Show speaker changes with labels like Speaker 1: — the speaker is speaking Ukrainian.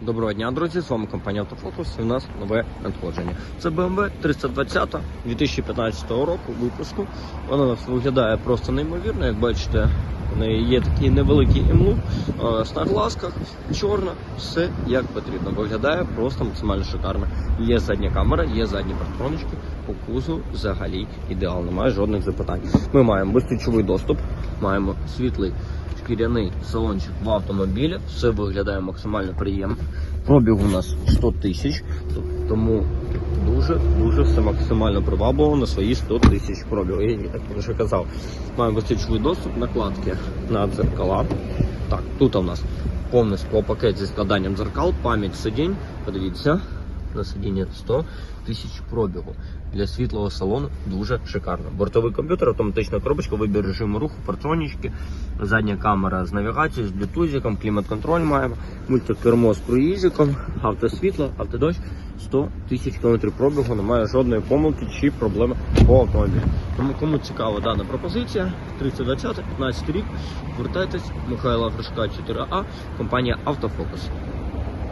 Speaker 1: Доброго дня, друзі! З вами компанія Автофокус. І у нас нове надходження. Це BMW 320 2015 року випуску. Вона нас виглядає просто неймовірно. Як бачите, в неї є такий невеликий емлук на глазках, чорна, все як потрібно. Виглядає просто максимально шикарно. Є задня камера, є задні партронички. По кузу взагалі ідеал, немає жодних запитань. Ми маємо безключовий доступ, маємо світлий шкіряний салончик в автомобілі. Все виглядає максимально приємно. Пробіг у нас 100 тисяч, тому дуже дуже все максимально привабливо на свої 100 тисяч пробігу. Я так вже казав. Маємо безпечний доступ, накладки на дзеркала. Так, тут у нас повний склопакет зі складанням дзеркал, пам'ять сидінь. Подивіться. На сидіння 100 тисяч пробігу. Для світлого салону дуже шикарно. Бортовий комп'ютер, автоматична коробочка, вибір режиму руху, партронічки, задня камера з навігацією, з блютузиком, клімат-контроль маємо, мультикермо з круїзиком, автосвітло, автодощ, 100 тисяч кілометрів пробігу, немає жодної помилки чи проблеми по автомобілю. Тому кому цікава дана пропозиція, 3020, 15 рік, звертайтесь, Михайла Гришка 4А, компанія Автофокус.